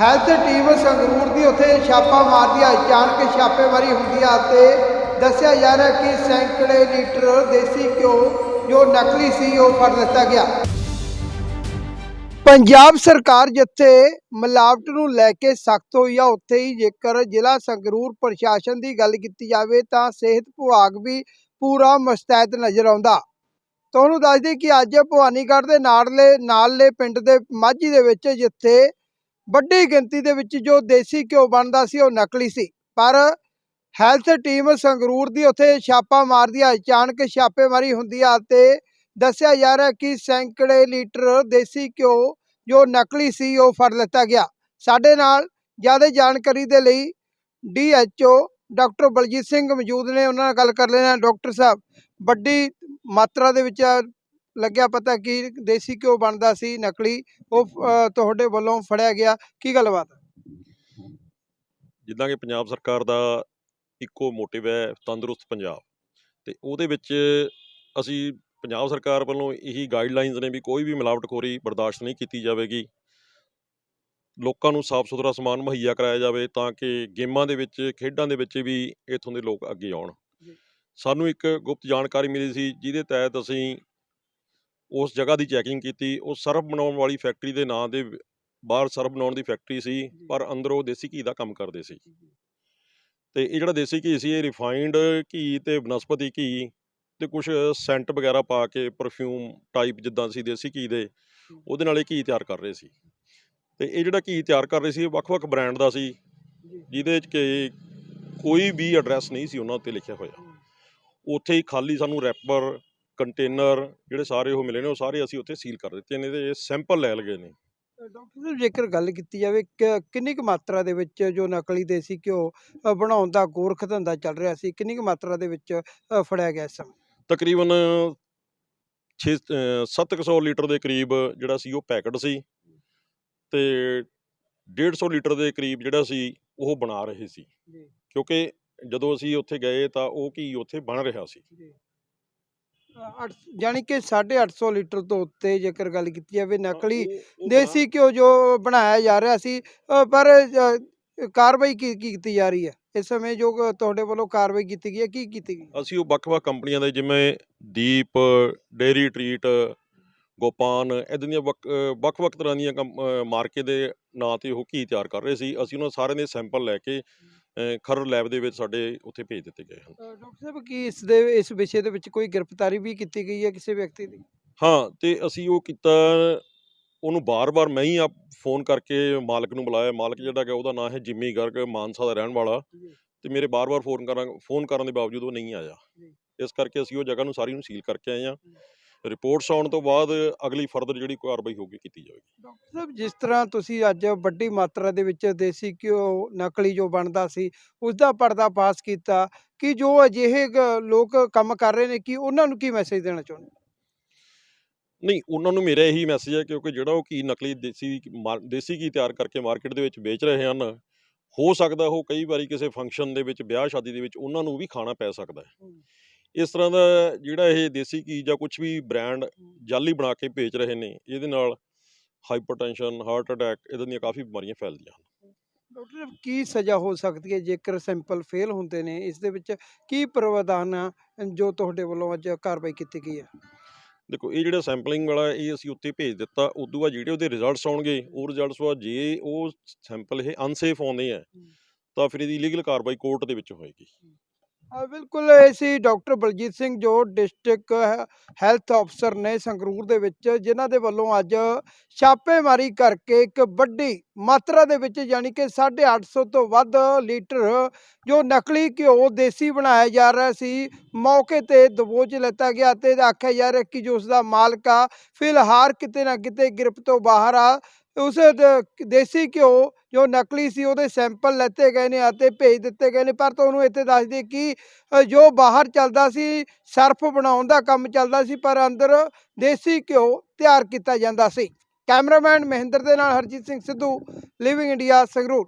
Health team Sangrur ਦੀ ਉੱਥੇ ਛਾਪਾ ਮਾਰਦੀ ਹੈ ਅਚਾਨਕ ਛਾਪੇਮਾਰੀ ਹੁੰਦੀ ਆ ਤੇ ਦੱਸਿਆ ਜਾ ਰਿਹਾ ਕਿ ਸੈਂਕੜੇ ਲੀਟਰ ਦੇਸੀ ਘਿਓ ਜੋ ਨਕਲੀ ਸੀ, ਉਹ ਫੜ ਦਿੱਤਾ ਗਿਆ। ਪੰਜਾਬ ਸਰਕਾਰ ਜਿੱਥੇ ਮਿਲਾਵਟ ਨੂੰ ਲੈ ਕੇ ਸਖਤ ਹੋਈ ਆ, ਉੱਥੇ ਹੀ ਜੇਕਰ ਜ਼ਿਲ੍ਹਾ ਸੰਗਰੂਰ ਪ੍ਰਸ਼ਾਸਨ ਦੀ ਗੱਲ ਕੀਤੀ ਜਾਵੇ ਤਾਂ ਸਿਹਤ ਵਿਭਾਗ ਵੀ ਪੂਰਾ ਮੁਸਤੈਦ ਨਜ਼ਰ ਆਉਂਦਾ। ਤੁਹਾਨੂੰ ਦੱਸ ਦਈਏ ਕਿ ਅੱਜ ਭਵਾਨੀਗੜ੍ਹ ਦੇ ਨਾਲਲੇ ਨਾਲਲੇ ਪਿੰਡ ਦੇ ਮਾਝੀ ਦੇ ਵਿੱਚ ਜਿੱਥੇ ਵੱਡੀ ਗਿਣਤੀ ਦੇ ਵਿੱਚ ਜੋ ਦੇਸੀ ਘਿਓ ਬਣਦਾ ਸੀ, ਉਹ ਨਕਲੀ ਸੀ। ਪਰ ਹੈਲਥ ਟੀਮ ਸੰਗਰੂਰ ਦੀ ਉੱਥੇ ਛਾਪਾ ਮਾਰਦੀ ਆ। ਅਚਾਨਕ ਛਾਪੇਮਾਰੀ ਹੁੰਦੀ ਆ ਤੇ ਦੱਸਿਆ ਜਾ ਰਿਹਾ ਕਿ ਸੈਂਕੜੇ ਲੀਟਰ ਦੇਸੀ ਘਿਓ ਜੋ ਨਕਲੀ ਸੀ, ਉਹ ਫੜ ਲਿੱਤਾ ਗਿਆ। ਸਾਡੇ ਨਾਲ ਜ਼ਿਆਦਾ ਜਾਣਕਾਰੀ ਦੇ ਲਈ ਡੀਐਚਓ ਡਾਕਟਰ ਬਲਜੀਤ ਸਿੰਘ ਮੌਜੂਦ ਨੇ। ਉਹਨਾਂ ਨਾਲ ਗੱਲ ਕਰ ਲੈਣਾ ਡਾਕਟਰ ਸਾਹਿਬ, ਵੱਡੀ ਮਾਤਰਾ ਦੇ ਵਿੱਚ ਲੱਗਿਆ ਪਤਾ ਕਿ ਦੇਸੀ ਘਿਓ ਬਣਦਾ ਸੀ ਨਕਲੀ ਉਹ ਤੁਹਾਡੇ ਵੱਲੋਂ ਫੜਿਆ ਗਿਆ। ਕੀ ਗੱਲਬਾਤ? ਜਿੱਦਾਂ ਕਿ ਪੰਜਾਬ ਸਰਕਾਰ ਦਾ ਇੱਕੋ ਮੋਟਿਵ ਹੈ ਤੰਦਰੁਸਤ ਪੰਜਾਬ। ਤੇ ਉਹਦੇ ਵਿੱਚ ਅਸੀਂ ਪੰਜਾਬ ਸਰਕਾਰ ਵੱਲੋਂ ਇਹੀ ਗਾਈਡਲਾਈਨਸ ਨੇ ਵੀ ਕੋਈ ਵੀ ਮਿਲਾਵਟਖੋਰੀ ਬਰਦਾਸ਼ਤ ਨਹੀਂ ਕੀਤੀ ਜਾਵੇਗੀ। ਲੋਕਾਂ ਨੂੰ ਸਾਫ਼ ਸੁਥਰਾ ਸਮਾਨ ਮੁਹੱਈਆ ਕਰਾਇਆ ਜਾਵੇ ਤਾਂ ਕਿ ਗੇਮਾਂ ਦੇ ਵਿੱਚ ਖੇਡਾਂ ਦੇ ਵਿੱਚ ਵੀ ਇੱਥੋਂ ਦੇ ਲੋਕ ਅੱਗੇ ਆਉਣ। ਸਾਨੂੰ ਇੱਕ ਗੁਪਤ ਜਾਣਕਾਰੀ ਮਿਲੀ ਸੀ ਜਿਹਦੇ ਤਹਿਤ ਅਸੀਂ ਉਸ ਜਗ੍ਹਾ ਦੀ ਚੈਕਿੰਗ ਕੀਤੀ ਉਹ ਸਰਫ ਬਣਾਉਣ ਵਾਲੀ ਫੈਕਟਰੀ ਦੇ ਨਾਂ ਦੇ ਬਾਹਰ ਸਰਫ ਬਣਾਉਣ ਦੀ ਫੈਕਟਰੀ ਸੀ। ਪਰ ਅੰਦਰ ਉਹ ਦੇਸੀ ਘੀ ਦਾ ਕੰਮ ਕਰਦੇ ਸੀ। ਤੇ ਇਹ ਜਿਹੜਾ ਦੇਸੀ ਘੀ ਸੀ ਇਹ ਰਿਫਾਈਨਡ ਘੀ ਤੇ ਬਨਸਪਤੀ ਘੀ ਤੇ ਕੁਝ ਸੈਂਟ ਵਗੈਰਾ ਪਾ ਕੇ ਪਰਫਿਊਮ ਟਾਈਪ ਜਿੱਦਾਂ ਸੀ ਦੇਸੀ ਘੀ ਦੇ ਉਹਦੇ ਨਾਲ ਇਹ ਘੀ ਤਿਆਰ ਕਰ ਰਹੇ ਸੀ। ਤੇ ਇਹ ਜਿਹੜਾ ਘੀ ਤਿਆਰ ਕਰ ਰਹੇ ਸੀ ਇਹ ਵੱਖ-ਵੱਖ ਬ੍ਰਾਂਡ ਦਾ ਸੀ ਜਿਹਦੇ ਵਿੱਚ ਕਿ ਕੋਈ ਵੀ ਐਡਰੈਸ ਨਹੀਂ ਸੀ ਉਹਨਾਂ ਉੱਤੇ ਲਿਖਿਆ ਹੋਇਆ। ਉੱਥੇ ਹੀ ਖਾਲੀ ਸਾਨੂੰ ਰੈਪਰ ਕੰਟੇਨਰ ਜਿਹੜੇ ਸਾਰੇ ਉਹ ਮਿਲੇ ਨੇ ਉਹ ਸਾਰੇ ਅਸੀਂ ਉੱਥੇ ਸੀਲ ਕਰ ਦਿੱਤੇ ਨੇ ਤੇ ਇਹ ਸੈਂਪਲ ਲੈ ਲਏ ਨੇ। ਡਾਕਟਰ ਸਾਹਿਬ ਜੇਕਰ ਗੱਲ ਕੀਤੀ ਜਾਵੇ ਕਿ ਕਿੰਨੀ ਕੁ ਮਾਤਰਾ ਦੇ ਵਿੱਚ ਜੋ ਨਕਲੀ ਦੇਸੀ ਘਿਓ ਬਣਾਉਣ ਦਾ ਗੋਰਖ ਧੰਦਾ ਚੱਲ ਰਿਹਾ ਸੀ ਕਿੰਨੀ ਕੁ ਮਾਤਰਾ ਦੇ ਵਿੱਚ ਫੜਿਆ ਗਿਆ ਇਸ ਸਮੇਂ? ਤਕਰੀਬਨ 6 700 ਲੀਟਰ ਦੇ ਕਰੀਬ ਜਿਹੜਾ ਸੀ ਉਹ ਪੈਕਟ ਸੀ ਤੇ 150 ਲੀਟਰ ਦੇ ਕਰੀਬ ਜਿਹੜਾ ਸੀ ਉਹ ਬਣਾ ਰਹੇ ਸੀ। ਕਿਉਂਕਿ ਜਦੋਂ ਅਸੀਂ ਉੱਥੇ ਗਏ ਤਾਂ ਉਹ ਕੀ ਉੱਥੇ ਬਣ ਰਿਹਾ ਸੀ। ਜੀ ਜਾਨੀ ਕਿ 850 ਲੀਟਰ ਤੋਂ ਉੱਤੇ ਜੇਕਰ ਗੱਲ ਕੀਤੀ ਜਾਵੇ ਨਕਲੀ ਦੇਸੀ ਘਿਓ ਜੋ ਬਣਾਇਆ ਜਾ ਰਿਹਾ ਸੀ ਅ, ਪਰ ਅ, ਕਾਰਵਾਈ ਕੀ ਕੀ ਕੀਤੀ ਜਾ ਰਹੀ ਹੈ? ਇਸ ਸਮੇਂ ਜੋ ਕ- ਤੁਹਾਡੇ ਵੱਲੋਂ ਕਾਰਵਾਈ ਕੀਤੀ ਗਈ ਹੈ ਕੀ ਕੀਤੀ ਗਈ ਅਸੀਂ ਉਹ ਵੱਖ-ਵੱਖ ਕੰਪਨੀਆਂ ਦੇ ਜਿਵੇਂ ਦੀਪ ਡੇਰੀ ਟਰੀਟ ਗੋਪਾਨ ਇਦਾਂ ਦੀਆਂ ਵੱਖ- ਅ, ਵੱਖ-ਵੱਖ ਤਰ੍ਹਾਂ ਦੀਆਂ ਮਾਰਕੇ ਦੇ ਨਾਂ ਤੇ ਉਹ ਘੀ ਤਿਆਰ ਕਰ ਰਹੇ ਸੀ। ਅਸੀਂ ਉਹਨਾਂ ਸਾਰਿਆਂ ਦੇ ਸੈਂਪਲ ਲੈ ਕੇ ਖਰੜ ਲੈਬ ਦੇ ਵਿੱਚ ਸਾਡੇ ਉੱਥੇ ਭੇਜ ਦਿੱਤੇ ਗਏ ਹਨ। ਡਾਕਟਰ ਸਾਹਿਬ ਕੀ ਇਸ ਦੇ ਇਸ ਵਿਸ਼ੇ ਦੇ ਵਿੱਚ ਕੋਈ ਗ੍ਰਿਫਤਾਰੀ ਵੀ ਕੀਤੀ ਗਈ ਹੈ ਕਿਸੇ ਵਿਅਕਤੀ ਦੀ? ਹਾਂ ਤੇ ਅਸੀਂ ਉਹ ਕੀਤਾ ਉਹਨੂੰ ਬਾਰ-ਬਾਰ ਮੈਂ ਹੀ ਆ ਫੋਨ ਕਰਕੇ ਮਾਲਕ ਨੂੰ ਬੁਲਾਇਆ। ਮਾਲਕ ਜਿਹੜਾ ਹੈਗਾ ਉਹਦਾ ਨਾਮ ਹੈ ਜਿੰਮੀ ਗਰਗ ਮਾਨਸਾ ਦਾ ਰਹਿਣ ਵਾਲਾ। ਤੇ ਮੇਰੇ ਬਾਰ-ਬਾਰ ਫੋਨ ਕਰਾਂ ਫੋਨ ਕਰਨ ਦੇ ਬਾਵਜੂਦ ਉਹ ਨਹੀਂ ਆਇਆ। ਇਸ ਕਰਕੇ ਅਸੀਂ ਉਹ ਜਗ੍ਹਾ ਨੂੰ ਸਾਰੀ ਨੂੰ ਸੀਲ ਕਰਕੇ ਆਏ ਆ ਰਿਪੋਰਟਸ ਆਉਣ ਤੋਂ ਬਾਅਦ ਅਗਲੀ ਫਰਦਰ ਜਿਹੜੀ ਕਾਰਵਾਈ ਹੋਊਗੀ ਕੀਤੀ ਜਾਵੇਗੀ। ਡਾਕਟਰ ਸਾਹਿਬ ਜਿਸ ਤਰ੍ਹਾਂ ਤੁਸੀਂ ਅੱਜ ਵੱਡੀ ਮਾਤਰਾ ਦੇ ਵਿੱਚ ਦੇਸੀ ਘਿਓ ਨਕਲੀ ਜੋ ਬਣਦਾ ਸੀ ਉਸ ਦਾ ਪਰਦਾ ਪਾਸ ਕੀਤਾ ਕਿ ਜੋ ਅਜਿਹੇ ਲੋਕ ਕੰਮ ਕਰ ਰਹੇ ਨੇ ਕਿ ਉਹਨਾਂ ਨੂੰ ਕੀ ਮੈਸੇਜ ਦੇਣਾ ਚਾਹੁੰਦੇ ਨਹੀਂ ਉਹਨਾਂ ਨੂੰ ਮੇਰਾ ਇਹੀ ਮੈਸੇਜ ਹੈ ਕਿਉਂਕਿ ਜਿਹੜਾ ਉਹ ਕੀ ਨਕਲੀ ਦੇਸੀ ਦੇਸੀ ਘੀ ਤਿਆਰ ਕਰਕੇ ਮਾਰਕੀਟ ਦੇ ਵਿੱਚ ਵੇਚ ਰਹੇ ਹਨ ਹੋ ਸਕਦਾ ਉਹ ਕਈ ਵਾਰੀ ਕਿਸੇ ਫੰਕਸ਼ਨ ਦੇ ਵਿੱਚ ਵਿਆਹ ਸ਼ਾਦੀ ਦੇ ਵਿੱਚ ਉਹਨਾਂ ਨੂੰ ਵੀ ਖਾਣਾ ਪੈ ਸਕਦਾ ਹੈ। ਇਸ ਤਰ੍ਹਾਂ ਦਾ ਜਿਹੜਾ ਇਹ ਦੇਸੀ ਘੀ ਜਾਂ ਕੁਝ ਵੀ ਬ੍ਰਾਂਡ ਜਾਲੀ ਬਣਾ ਕੇ ਵੇਚ ਰਹੇ ਨੇ ਇਹਦੇ ਨਾਲ ਹਾਈਪਰਟੈਂਸ਼ਨ ਹਾਰਟ ਅਟੈਕ ਇਦਾਂ ਦੀਆਂ ਕਾਫੀ ਬਿਮਾਰੀਆਂ ਫੈਲਦੀਆਂ ਹਨ। ਡਾਕਟਰ ਕੀ ਸਜ਼ਾ ਹੋ ਸਕਦੀ ਹੈ ਜੇਕਰ ਸੈਂਪਲ ਫੇਲ ਹੁੰਦੇ ਨੇ? ਇਸ ਦੇ ਵਿੱਚ ਕੀ ਪ੍ਰਾਵਧਾਨ ਜੋ ਤੁਹਾਡੇ ਵੱਲੋਂ ਅੱਜ ਕਾਰਵਾਈ ਕੀਤੀ ਗਈ ਹੈ? ਦੇਖੋ ਇਹ ਜਿਹੜਾ ਸੈਂਪਲਿੰਗ ਵਾਲਾ ਇਹ ਅਸੀਂ ਉੱਤੇ ਭੇਜ ਦਿੱਤਾ ਉਦੋਂ ਬਾਅਦ ਜਿਹੜੇ ਉਹਦੇ ਰਿਜ਼ਲਟਸ ਆਉਣਗੇ ਉਹ ਰਿਜ਼ਲਟਸ ਬਾਅਦ ਜੇ ਉਹ ਸੈਂਪਲ ਇਹ ਅਨਸੇਫ ਆਉਂਦੇ ਆ। ਤਾਂ ਫਿਰ ਇਹਦੀ ਲੀਗਲ ਕਾਰਵਾਈ ਕੋਰਟ ਦੇ ਵਿੱਚ ਹੋਏਗੀ। ਆ ਬਿਲਕੁਲ, ਇਹ ਸੀ ਡਾਕਟਰ ਬਲਜੀਤ ਸਿੰਘ ਜੋ ਡਿਸਟ੍ਰਿਕਟ ਹੈਲਥ ਅਫਸਰ ਨੇ ਸੰਗਰੂਰ ਦੇ ਵਿੱਚ, ਜਿਨ੍ਹਾਂ ਦੇ ਵੱਲੋਂ ਅੱਜ ਛਾਪੇਮਾਰੀ ਕਰਕੇ ਇੱਕ ਵੱਡੀ ਮਾਤਰਾ ਦੇ ਵਿੱਚ ਯਾਨੀ ਕਿ 850 ਤੋਂ ਵੱਧ ਲੀਟਰ ਜੋ ਨਕਲੀ ਘਿਓ ਦੇਸੀ ਬਣਾਇਆ ਜਾ ਰਿਹਾ ਸੀ, ਮੌਕੇ ਤੇ ਦਬੋਚ ਲਿੱਤਾ ਗਿਆ ਤੇ ਆਖਿਆ ਜਾ ਰਿਹਾ ਕਿ ਜੋ ਉਸ ਦਾ ਮਾਲਕ ਆ, ਫਿਲਹਾਲ ਕਿਤੇ ਨਾ ਕਿਤੇ ਗ੍ਰਿਫਤ ਤੋਂ ਬਾਹਰ ਆ ਉਸ ਦ- ਦੇਸੀ ਘਿਓ ਜੋ ਨਕਲੀ ਸੀ, ਉਹਦੇ ਸੈਂਪਲ ਲੈਤੇ ਗਏ ਨੇ ਅਤੇ ਭੇਜ ਦਿੱਤੇ ਗਏ ਨੇ। ਪਰ ਤੁਹਾਨੂੰ ਇੱਥੇ ਦੱਸ ਦਈਏ ਕਿ ਜੋ ਬਾਹਰ ਚੱਲਦਾ ਸੀ, ਸਰਫ ਬਣਾਉਣ ਦਾ ਕੰਮ ਚੱਲਦਾ ਸੀ, ਪਰ ਅੰਦਰ ਦੇਸੀ ਘਿਓ ਤਿਆਰ ਕੀਤਾ ਜਾਂਦਾ ਸੀ। ਕੈਮਰਾਮੈਨ ਮਹਿੰਦਰ ਦੇ ਨਾਲ ਹਰਜੀਤ ਸਿੰਘ ਸਿੱਧੂ ਲਿਵਿੰਗ ਇੰਡੀਆ ਸੰਗਰੂਰ।